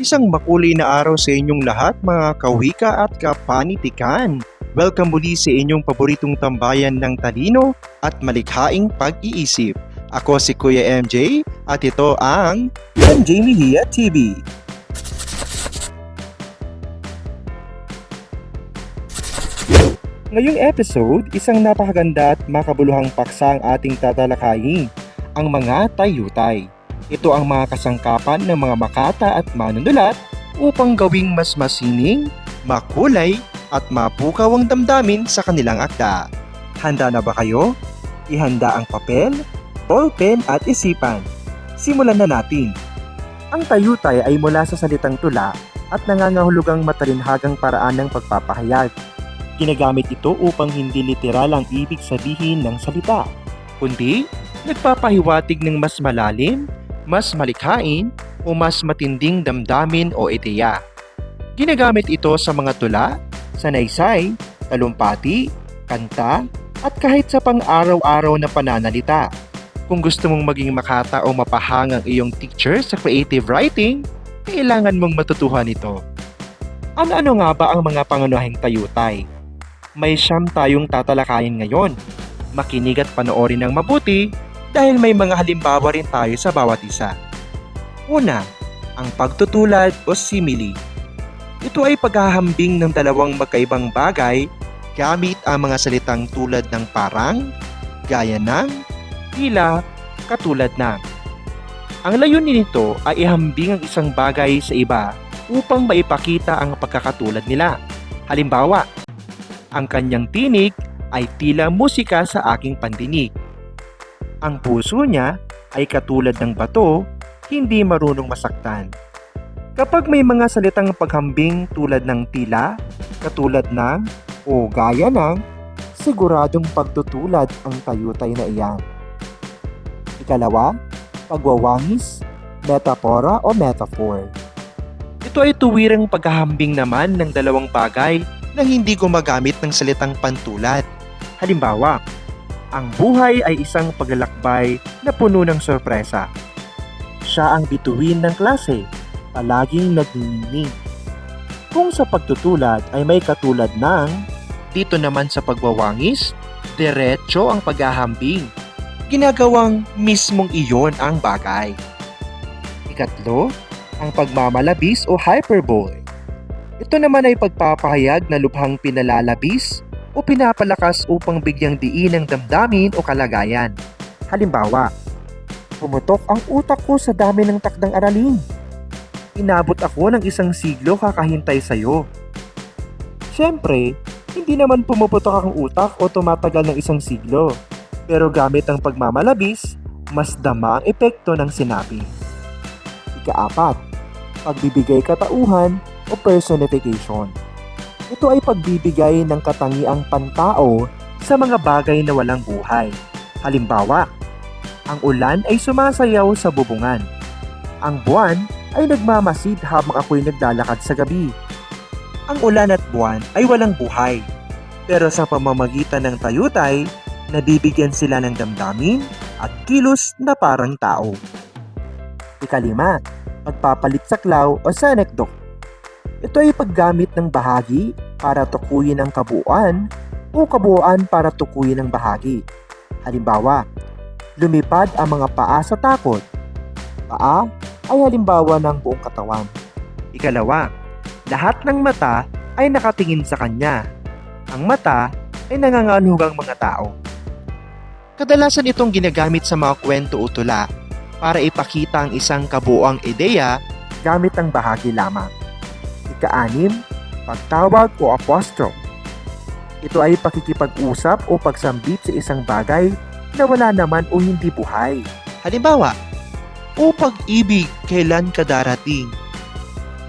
Isang makulay na araw sa inyong lahat mga kawika at kapanitikan. Welcome muli sa inyong paboritong tambayan ng talino at malikhaing pag-iisip. Ako si Kuya MJ at ito ang MJ Mejia TV. Ngayong episode, isang napakaganda at makabuluhang paksa ang ating tatalakayin, ang mga tayutay. Ito ang mga kasangkapan ng mga makata at manunulat upang gawing mas masining, makulay at mapukaw ang damdamin sa kanilang akda. Handa na ba kayo? Ihanda ang papel, ballpen at isipan. Simulan na natin. Ang tayutay ay mula sa salitang tula at nangangahulugang matalinhagang paraan ng pagpapahayag. Ginagamit ito upang hindi literal ang ibig sabihin ng salita, kundi nagpapahiwatig ng mas malalim, mas malikhain, o mas matinding damdamin o ideya. Ginagamit ito sa mga tula, sanaysay, talumpati, kanta, at kahit sa pang-araw-araw na pananalita. Kung gusto mong maging makata o mapahang ang iyong teacher sa creative writing, kailangan mong matutuhan ito. Ano-ano nga ba ang mga pangunahing tayutay? May siyam tayong tatalakayin ngayon. Makinig at panoorin ng mabuti dahil may mga halimbawa rin tayo sa bawat isa. Una, ang pagtutulad o simile. Ito ay paghahambing ng dalawang magkaibang bagay gamit ang mga salitang tulad ng parang, gaya ng, tila, katulad ng. Ang layunin nito ay ihambing ang isang bagay sa iba upang maipakita ang pagkakatulad nila. Halimbawa, ang kanyang tinig ay tila musika sa aking pandinig. Ang puso niya ay katulad ng bato, hindi marunong masaktan. Kapag may mga salitang paghambing tulad ng tila, katulad ng, o gaya ng, siguradong pagtutulad ang tayutay na iyan. Ikalawa, pagwawangis, metapora o metaphor. Ito ay tuwirang paghahambing naman ng dalawang bagay na hindi gumagamit ng salitang pantulad. Halimbawa, ang buhay ay isang paglalakbay na puno ng sorpresa. Siya ang bituin ng klase, palaging nagniningning. Kung sa pagtutulad ay may katulad ng, dito naman sa pagwawangis, diretso ang paghahambing. Ginagawang mismong iyon ang bagay. Ikatlo, ang pagmamalabis o hyperbole. Ito naman ay pagpapahayag na lubhang pinalalabis o pinapalakas upang bigyang diin ang damdamin o kalagayan. Halimbawa, pumutok ang utak ko sa dami ng takdang aralin. Inabot ako ng isang siglo kakahintay sa'yo. Siyempre, hindi naman pumuputok ang utak o tumatagal ng isang siglo. Pero gamit ang pagmamalabis, mas dama ang epekto ng sinabi. Ikaapat, pagbibigay katauhan o personification. Ito ay pagbibigay ng katangiang pantao sa mga bagay na walang buhay. Halimbawa, ang ulan ay sumasayaw sa bubungan. Ang buwan ay nagmamasid habang ako'y naglalakad sa gabi. Ang ulan at buwan ay walang buhay. Pero sa pamamagitan ng tayutay, nabibigyan sila ng damdamin at kilos na parang tao. Ikalima, pagpapalit saklaw o senekdok. Ito ay paggamit ng bahagi para tukuyin ang kabuuan o kabuuan para tukuyin ang bahagi. Halimbawa, lumipad ang mga paa sa takot. Paa ay halimbawa ng buong katawan. Ikalawa, lahat ng mata ay nakatingin sa kanya. Ang mata ay nanganganugang mga tao. Kadalasan itong ginagamit sa mga kwento o tula para ipakita ang isang kabuuang ideya gamit ang bahagi lamang. Ika-anim, pagtawag o apostrophe. Ito ay pakikipag-usap o pagsambit sa isang bagay na wala naman o hindi buhay. Halimbawa, O pag-ibig, kailan ka darating?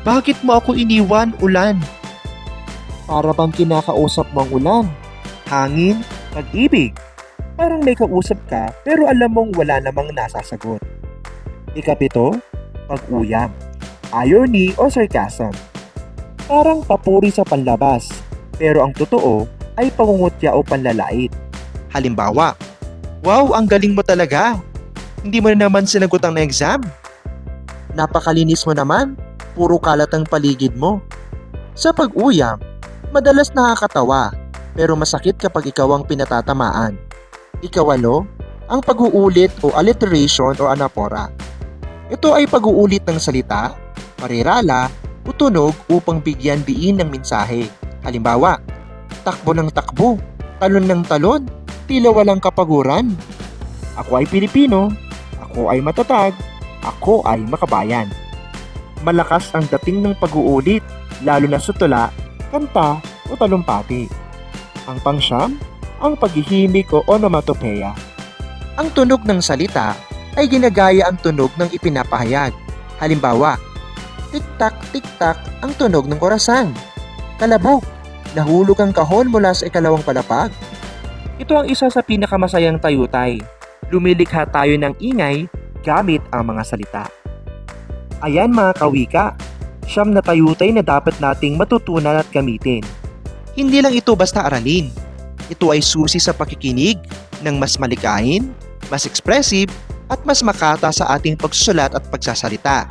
Bakit mo ako iniwan, ulan? Para bang kinakausap mo ang ulan? Hangin, pag-ibig. Parang may kausap ka pero alam mong wala namang nasasagot. Ikapito, pag-uyam. Irony o sarcasm. Parang papuri sa panlabas, pero ang totoo ay pangungutya o panlalait. Halimbawa, Wow, ang galing mo talaga! Hindi mo na naman sinagot ang exam. Napakalinis mo naman. puro kalat ang paligid mo. Sa pag-uyam, madalas nakakatawa pero masakit kapag ikaw ang pinatatamaan. Ikawalo, ang pag-uulit o alliteration o anapora. Ito ay pag-uulit ng salita, parirala, o tunog upang bigyan diin ng mensahe. Halimbawa, takbo ng takbo, talon ng talon, tila walang kapaguran. Ako ay Pilipino, ako ay matatag, ako ay makabayan. Malakas ang dating ng pag-uulit, lalo na sa tula, kanta o talumpati. Ang pangsyam, ang paghihimik o onomatopeya. Ang tunog ng salita ay ginagaya ang tunog ng ipinapahayag. Halimbawa, tik-tak, tik-tak ang tunog ng orasan. Kalabog, nahulog ang kahon mula sa ikalawang palapag. Ito ang isa sa pinakamasayang tayutay. Lumilikha tayo ng ingay gamit ang mga salita. Ayan mga kawika, siyam na tayutay na dapat nating matutunan at gamitin. Hindi lang ito basta aralin. Ito ay susi sa pakikinig ng mas malikain, mas expressive, at mas makata sa ating pagsusulat at pagsasalita.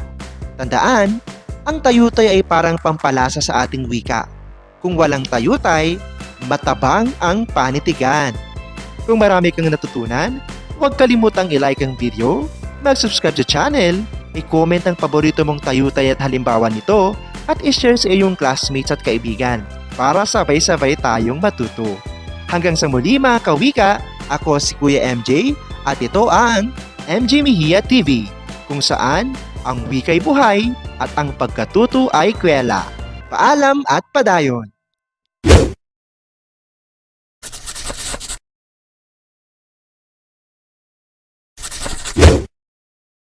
Tandaan, ang tayutay ay parang pampalasa sa ating wika. Kung walang tayutay, matabang ang panitigan. Kung marami kang natutunan, huwag kalimutang i-like ang video, mag-subscribe sa channel, i-comment ang paborito mong tayutay at halimbawa nito, at i-share sa iyong classmates at kaibigan para sabay-sabay tayong matuto. Hanggang sa muli mga kawika, ako si Kuya MJ at ito ang MJ Mejia TV kung saan ang wikay buhay at ang pagkatuto ay kwela. Paalam at padayon!